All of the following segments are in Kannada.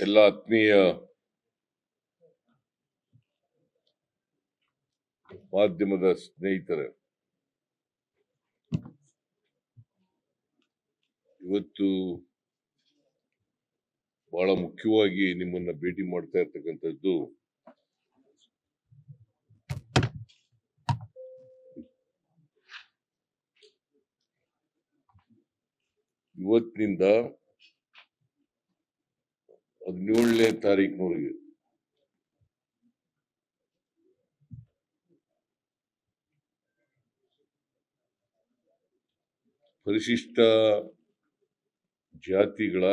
ಎಲ್ಲ ಆತ್ಮೀಯ ಮಾಧ್ಯಮದ ಸ್ನೇಹಿತರೆ ಇವತ್ತು ಬಹಳ ಮುಖ್ಯವಾಗಿ ನಿಮ್ಮನ್ನ ಭೇಟಿ ಮಾಡ್ತಾ ಇರ್ತಕ್ಕಂಥದ್ದು ಇವತ್ತಿನಿಂದ ಹದಿನೇಳನೇ ತಾರೀಕಿನವರೆಗೆ ಪರಿಶಿಷ್ಟ ಜಾತಿಗಳ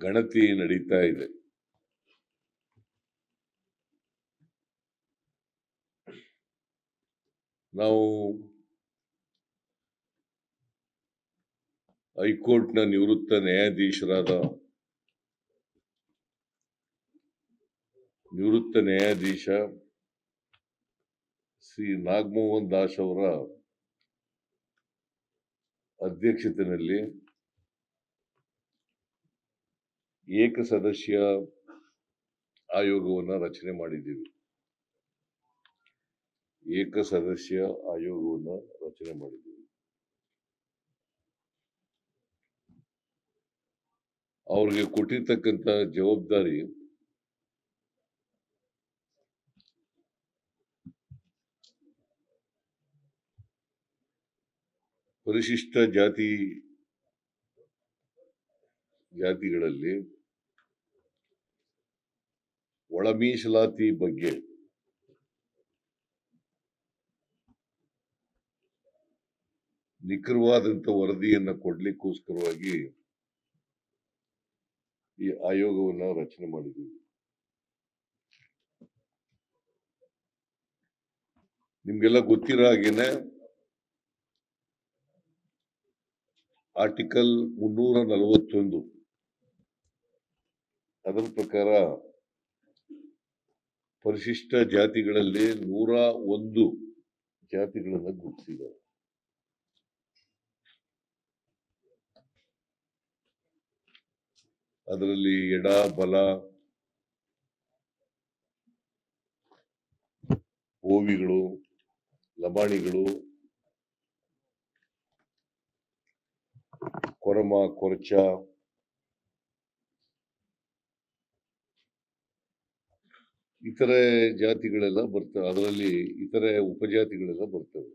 ಗಣತಿ ನಡೀತಾ ಇದೆ. ನಾವು ಹೈಕೋರ್ಟ್ನ ನಿವೃತ್ತ ನ್ಯಾಯಾಧೀಶರಾದ ನಿವೃತ್ತ ನ್ಯಾಯಾಧೀಶ ಶ್ರೀ ನಾಗಮೋಹನ್ ದಾಸ್ ಅವರ ಅಧ್ಯಕ್ಷತೆಯಲ್ಲಿ ಏಕಸದಸ್ಯ ಆಯೋಗವನ್ನು ರಚನೆ ಮಾಡಿದ್ದೀವಿ. ಏಕಸದಸ್ಯ ಆಯೋಗವನ್ನು ರಚನೆ ಮಾಡಿದ್ದೀವಿ. ಅವ್ರಿಗೆ ಕೊಟ್ಟಿರ್ತಕ್ಕಂಥ ಜವಾಬ್ದಾರಿ ಪರಿಶಿಷ್ಟ ಜಾತಿ ಜಾತಿಗಳಲ್ಲಿ ಒಳ ಮೀಸಲಾತಿ ಬಗ್ಗೆ ನಿಖರವಾದಂತ ವರದಿಯನ್ನು ಕೊಡ್ಲಿಕ್ಕೋಸ್ಕರವಾಗಿ ಈ ಆಯೋಗವನ್ನು ರಚನೆ ಮಾಡಿದ್ದೀವಿ. ನಿಮ್ಗೆಲ್ಲ ಗೊತ್ತಿರೋ ಹಾಗೇನೆ ಆರ್ಟಿಕಲ್ ಮುನ್ನೂರ ನಲವತ್ತೊಂದು. ಅದರ ಪ್ರಕಾರ ಪರಿಶಿಷ್ಟ ಜಾತಿಗಳಲ್ಲಿ ನೂರ ಒಂದು ಜಾತಿಗಳನ್ನ ಗುರುತಿಸಿದ್ದಾರೆ. ಅದರಲ್ಲಿ ಎಡ ಬಲ ಹೋವಿಗಳು ಲಬಾಣಿಗಳು ಕೊರಮ ಕೊರಚ ಇತರೆ ಜಾತಿಗಳೆಲ್ಲ ಬರ್ತವೆ ಅದರಲ್ಲಿ ಇತರೆ ಉಪಜಾತಿಗಳೆಲ್ಲ ಬರ್ತವೆ.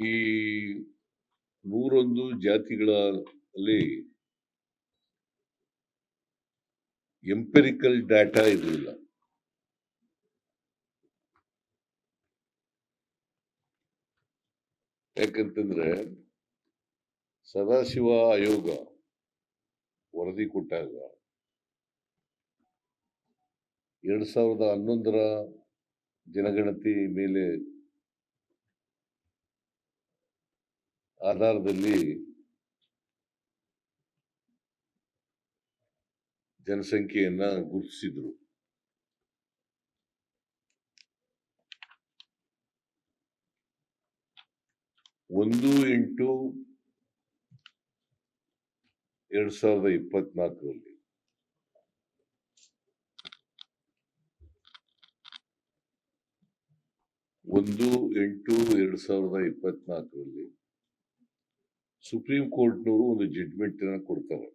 ಈ ನೂರೊಂದು ಜಾತಿಗಳಲ್ಲಿ ಎಂಪೆರಿಕಲ್ ಡಾಟಾ ಇರಲಿಲ್ಲ. ಯಾಕಂತಂದ್ರೆ ಸದಾಶಿವ ಆಯೋಗ ವರದಿ ಕೊಟ್ಟಾಗ ಎರಡ್ ಸಾವಿರದ ಹನ್ನೊಂದರ ಜನಗಣತಿ ಮೇಲೆ ಆಧಾರದಲ್ಲಿ ಜನಸಂಖ್ಯೆಯನ್ನ ಗುರುತಿಸಿದ್ರು. ಒಂದು ಎಂಟು ಎರಡ್ ಸಾವಿರದ ಇಪ್ಪತ್ನಾಲ್ಕರಲ್ಲಿ. ಒಂದು ಎಂಟು ಎರಡ್ ಸಾವಿರದ ಇಪ್ಪತ್ನಾಲ್ಕರಲ್ಲಿ. ಸುಪ್ರೀಂ ಕೋರ್ಟ್ನವರು ಒಂದು ಜಡ್ಮೆಂಟ್ ಅನ್ನ ಕೊಡ್ತಾರೆ.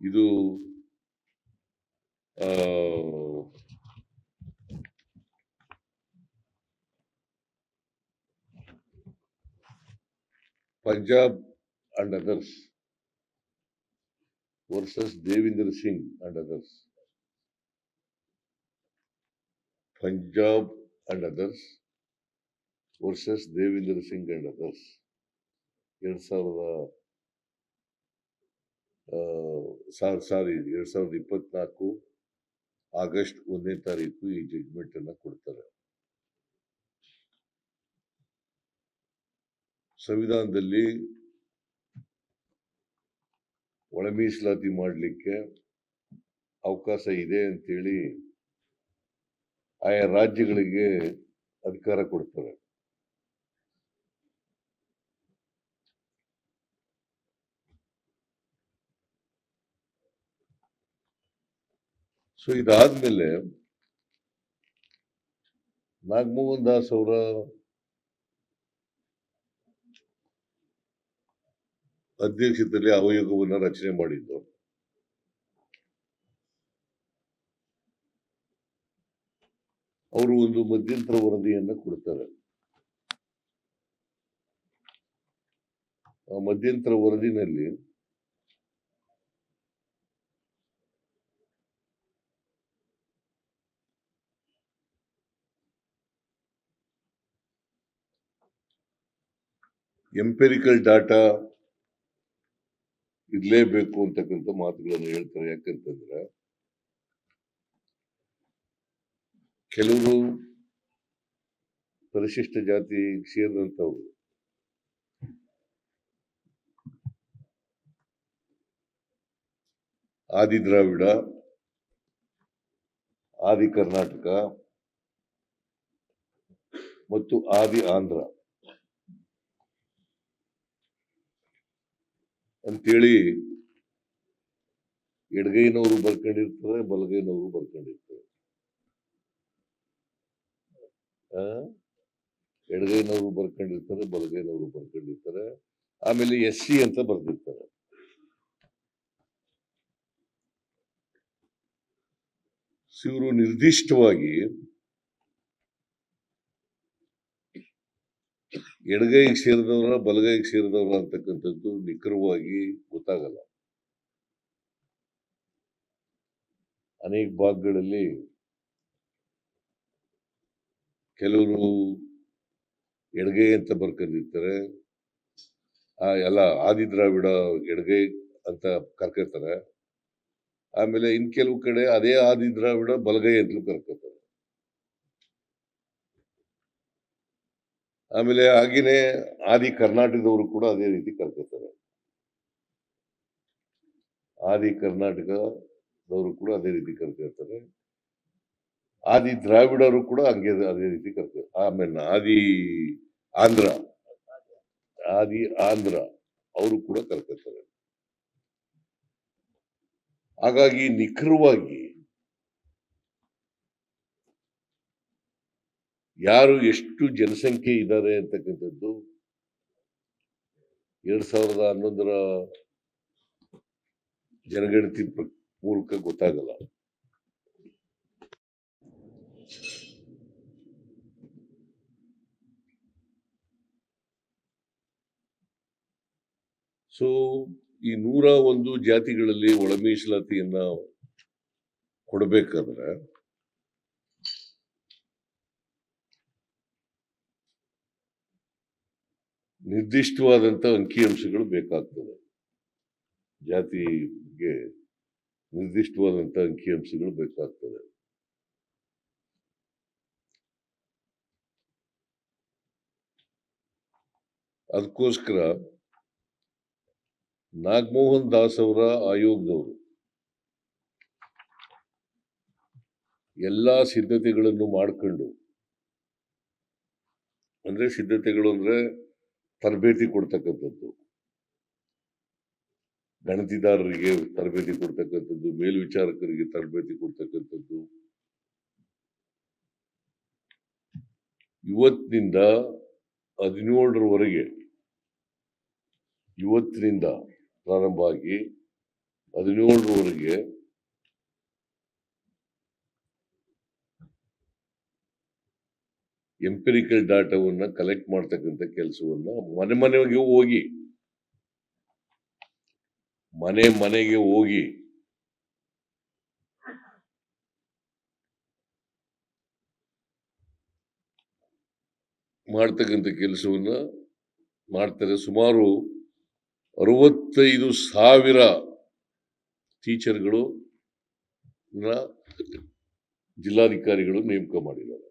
ಇದು Punjab and others versus Devinder Singh and others Punjab and others versus Devinder Singh and others ಎರಡು ಸಾವಿರದ ಸಾರಿ, ಎರಡು ಸಾವಿರದ ಇಪ್ಪತ್ನಾಲ್ಕು ಆಗಸ್ಟ್ ಒಂದನೇ ತಾರೀಕು ಈ ಜಡ್ಜ್ಮೆಂಟ್ ಅನ್ನ ಕೊಡ್ತಾರೆ. ಸಂವಿಧಾನದಲ್ಲಿ ಒಳ ಮೀಸಲಾತಿ ಮಾಡಲಿಕ್ಕೆ ಅವಕಾಶ ಇದೆ ಅಂತೇಳಿ ಆಯಾ ರಾಜ್ಯಗಳಿಗೆ ಅಧಿಕಾರ ಕೊಡ್ತಾರೆ. ಸೊ ಇದಾದ್ಮೇಲೆ ನಾಗಮೋಹನ್ ದಾಸ್ ಅವರ ಅಧ್ಯಕ್ಷತೆಯಲ್ಲಿ ಆಯೋಗವನ್ನ ರಚನೆ ಮಾಡಿದ್ದು. ಅವರು ಒಂದು ಮಧ್ಯಂತರ ವರದಿಯನ್ನ ಕೊಡ್ತಾರೆ. ಆ ಮಧ್ಯಂತರ ವರದಿನಲ್ಲಿ ಎಂಪೆರಿಕಲ್ ಡಾಟಾ ಇರಲೇಬೇಕು ಅಂತಕ್ಕಂಥ ಮಾತುಗಳನ್ನು ಹೇಳ್ತಾರೆ. ಯಾಕಂತಂದ್ರೆ ಕೆಲವರು ಪರಿಶಿಷ್ಟ ಜಾತಿ ಸೇರಿದಂಥವ್ರು ಆದಿ ದ್ರಾವಿಡ ಆದಿ ಕರ್ನಾಟಕ ಮತ್ತು ಆದಿ ಆಂಧ್ರ ಅಂತೇಳಿ ಎಡಗೈನವರು ಬರ್ಕೊಂಡಿರ್ತಾರೆ ಬಲಗೈನವರು ಬರ್ಕೊಂಡಿರ್ತಾರೆ? ಎಡಗೈನವರು ಬರ್ಕೊಂಡಿರ್ತಾರೆ ಬಲಗೈನವರು ಬರ್ಕೊಂಡಿರ್ತಾರೆ ಆಮೇಲೆ ಎಸ್ ಸಿ ಅಂತ ಬರ್ದಿರ್ತಾರೆ. ಇವರು ನಿರ್ದಿಷ್ಟವಾಗಿ ಎಡಗೈಗೆ ಸೇರಿದವರ, ಬಲಗೈಗೆ ಸೇರಿದವರ ಅಂತಕ್ಕಂಥದ್ದು ನಿಖರವಾಗಿ ಗೊತ್ತಾಗಲ್ಲ. ಅನೇಕ ಭಾಗಗಳಲ್ಲಿ ಕೆಲವರು ಎಡಗೈ ಅಂತ ಬರ್ಕೊಂಡಿರ್ತಾರೆ. ಆ ಎಲ್ಲ ಆದಿ ದ್ರಾವಿಡ ಎಡಗೈ ಅಂತ ಕರ್ಕೊತಾರೆ. ಆಮೇಲೆ ಇನ್ ಕೆಲವು ಕಡೆ ಅದೇ ಆದಿ ದ್ರಾವಿಡ ಬಲಗೈ ಅಂತಲೂ ಕರ್ಕೊತಾರೆ. ಆಮೇಲೆ ಹಾಗೇನೆ ಆದಿ ಕರ್ನಾಟಕದವರು ಕೂಡ ಅದೇ ರೀತಿ ಕರ್ಕೋತಾರೆ ಆದಿ ಕರ್ನಾಟಕದವರು ಕೂಡ ಅದೇ ರೀತಿ ಕರ್ಕೋತಾರೆ ಆದಿ ದ್ರಾವಿಡರು ಕೂಡ ಹಂಗೆ ಅದೇ ರೀತಿ ಕರ್ತಾರೆ ಆಮೇಲೆ ಆದಿ ಆಂಧ್ರ ಆದಿ ಆಂಧ್ರ ಅವರು ಕೂಡ ಕರ್ಕೋತಾರೆ ಹಾಗಾಗಿ ನಿಖರವಾಗಿ ಯಾರು ಎಷ್ಟು ಜನಸಂಖ್ಯೆ ಇದ್ದಾರೆ ಅಂತಕ್ಕಂಥದ್ದು ಎರಡು ಸಾವಿರದ ಹನ್ನೊಂದರ ಜನಗಣತಿ ಮೂಲಕ ಗೊತ್ತಾಗಲ್ಲ. ಸೊ ಈ ನೂರ ಒಂದು ಜಾತಿಗಳಲ್ಲಿ ಒಳ ಕೊಡಬೇಕಾದ್ರೆ ನಿರ್ದಿಷ್ಟವಾದಂತ ಅಂಕಿಅಂಶಗಳು ಬೇಕಾಗ್ತದೆ. ಜಾತಿಗೆ ನಿರ್ದಿಷ್ಟವಾದಂಥ ಅಂಕಿಅಂಶಗಳು ಬೇಕಾಗ್ತದೆ. ಅದಕ್ಕೋಸ್ಕರ ನಾಗಮೋಹನ್ ದಾಸ್ ಅವರ ಆಯೋಗದವರು ಎಲ್ಲಾ ಸಿದ್ಧತೆಗಳನ್ನು ಮಾಡಿಕೊಂಡು, ಅಂದ್ರೆ ಸಿದ್ಧತೆಗಳು ಅಂದ್ರೆ ತರಬೇತಿ ಕೊಡ್ತಕ್ಕಂಥದ್ದು. ಗಣತಿದಾರರಿಗೆ ತರಬೇತಿ ಕೊಡ್ತಕ್ಕಂಥದ್ದು ಮೇಲ್ವಿಚಾರಕರಿಗೆ ತರಬೇತಿ ಕೊಡ್ತಕ್ಕಂಥದ್ದು. ಇವತ್ತಿನಿಂದ ಹದಿನೇಳರವರೆಗೆ ಇವತ್ತಿನಿಂದ ಪ್ರಾರಂಭ ಆಗಿ ಹದಿನೇಳರವರೆಗೆ ಎಂಪಿರಿಕಲ್ ಡಾಟಾವನ್ನ ಕಲೆಕ್ಟ್ ಮಾಡ್ತಕ್ಕಂಥ ಕೆಲಸವನ್ನ ಮನೆ ಮನೆಗೆ ಹೋಗಿ, ಮನೆ ಮನೆಗೆ ಹೋಗಿ ಮಾಡ್ತಕ್ಕಂಥ ಕೆಲಸವನ್ನ ಮಾಡ್ತಾರೆ. ಸುಮಾರು ಅರವತ್ತೈದು ಸಾವಿರ ಟೀಚರ್ಗಳು ಜಿಲ್ಲಾಧಿಕಾರಿಗಳು ನೇಮಕ ಮಾಡಿದ್ದಾರೆ.